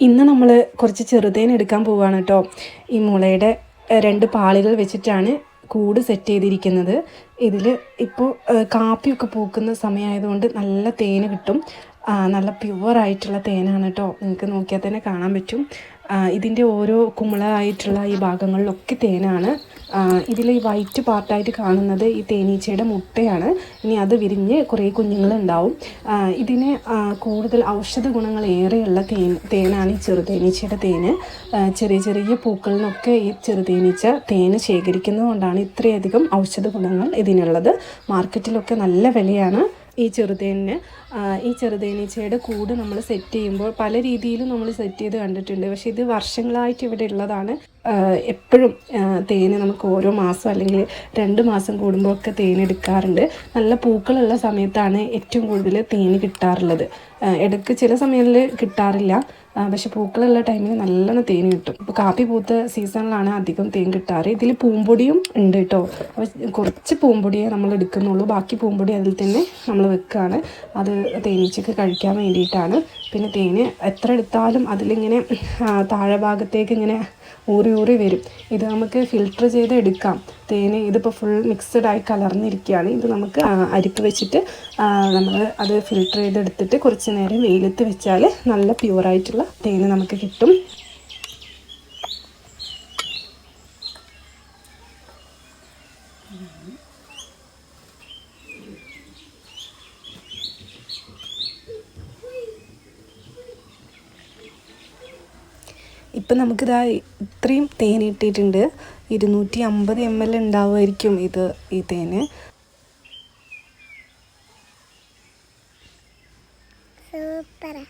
ഇന്ന് നമ്മൾ കുറച്ച് ചെറുതേൻ എടുക്കാൻ പോവുകയാണ് കേട്ടോ. ഈ മുളയുടെ രണ്ട് പാളികൾ വെച്ചിട്ടാണ് കൂട് സെറ്റ് ചെയ്തിരിക്കുന്നത്. ഇതിൽ ഇപ്പോൾ കാപ്പിയൊക്കെ പൂക്കുന്ന സമയമായതുകൊണ്ട് നല്ല തേന് കിട്ടും. നല്ല പ്യുവറായിട്ടുള്ള തേനാണ് കേട്ടോ. നിങ്ങൾക്ക് നോക്കിയാൽ തന്നെ കാണാൻ പറ്റും. ഇതിന്റെ ഓരോ കുമിളായിട്ടുള്ള ഈ ഭാഗങ്ങളിലൊക്കെ തേനാണ്. ഇതിൽ ഈ വൈറ്റ് പാർട്ടായിട്ട് കാണുന്നത് ഈ തേനീച്ചയുടെ മുട്ടയാണ്. ഇനി അത് വിരിഞ്ഞ് കുറേ കുഞ്ഞുങ്ങളുണ്ടാവും. ഇതിന് കൂടുതൽ ഔഷധ ഗുണങ്ങൾ ഏറെയുള്ള തേൻ തേനാണ് ഈ ചെറുതേനീച്ചയുടെ തേന്. ചെറിയ ചെറിയ പൂക്കളിൽ നിന്നൊക്കെ ഈ ചെറുതേനീച്ച തേന് ശേഖരിക്കുന്നതുകൊണ്ടാണ് ഇത്രയധികം ഔഷധ ഗുണങ്ങൾ ഇതിനുള്ളത്. മാർക്കറ്റിലൊക്കെ നല്ല വിലയാണ് ഈ ചെറുതേനിന് ഈ ചെറുതേനീച്ചയുടെ കൂട് നമ്മൾ സെറ്റ് ചെയ്യുമ്പോൾ പല രീതിയിലും നമ്മൾ സെറ്റ് ചെയ്ത് കണ്ടിട്ടുണ്ട്. പക്ഷേ ഇത് വർഷങ്ങളായിട്ട് ഇവിടെ ഉള്ളതാണ്. എപ്പോഴും തേന് നമുക്ക് ഓരോ മാസം അല്ലെങ്കിൽ രണ്ട് മാസം കൂടുമ്പോൾ ഒക്കെ തേൻ എടുക്കാറുണ്ട്. നല്ല പൂക്കളുള്ള സമയത്താണ് ഏറ്റവും കൂടുതൽ തേന് കിട്ടാറുള്ളത്. ഇടയ്ക്ക് ചില സമയങ്ങളിൽ കിട്ടാറില്ല. പക്ഷെ പൂക്കളുള്ള ടൈമിൽ നല്ലോണം തേൻ കിട്ടും. ഇപ്പോൾ കാപ്പി പൂത്ത സീസണിലാണ് അധികം തേൻ കിട്ടാറ്. ഇതിൽ പൂമ്പൊടിയും ഉണ്ട് കേട്ടോ കുറച്ച് പൂമ്പൊടിയേ നമ്മൾ എടുക്കുന്നുള്ളൂ. ബാക്കി പൂമ്പൊടി അതിൽ തന്നെ നമ്മൾ വെക്കുകയാണ് അത് തേനീച്ചക്ക് കഴിക്കാൻ വേണ്ടിയിട്ടാണ്. പിന്നെ തേന് എത്ര എടുത്താലും അതിലിങ്ങനെ താഴെ ഭാഗത്തേക്ക് ഇങ്ങനെ ഊറി ഊറി വരും. ഇത് നമുക്ക് ഫിൽട്ടർ ചെയ്ത് എടുക്കാം. തേന് ഇതിപ്പോൾ ഫുൾ മിക്സഡ് ആയി കലർന്നിരിക്കുകയാണ്. ഇത് നമുക്ക് അരിപ്പ് വെച്ചിട്ട് നമ്മൾ അത് ഫിൽട്ടർ ചെയ്തെടുത്തിട്ട് കുറച്ച് നേരം വെയിലത്ത് വെച്ചാൽ നല്ല പ്യുവറായിട്ടുള്ള തേന് നമുക്ക് കിട്ടും. ഇപ്പം നമുക്കിതാ ഇത്രയും തേൻ ഇട്ടിട്ടുണ്ട്. ഇരുന്നൂറ്റി അമ്പത് എം എൽ ഉണ്ടാവുമായിരിക്കും ഇത് ഈ തേന്. സൂപ്പറാണ്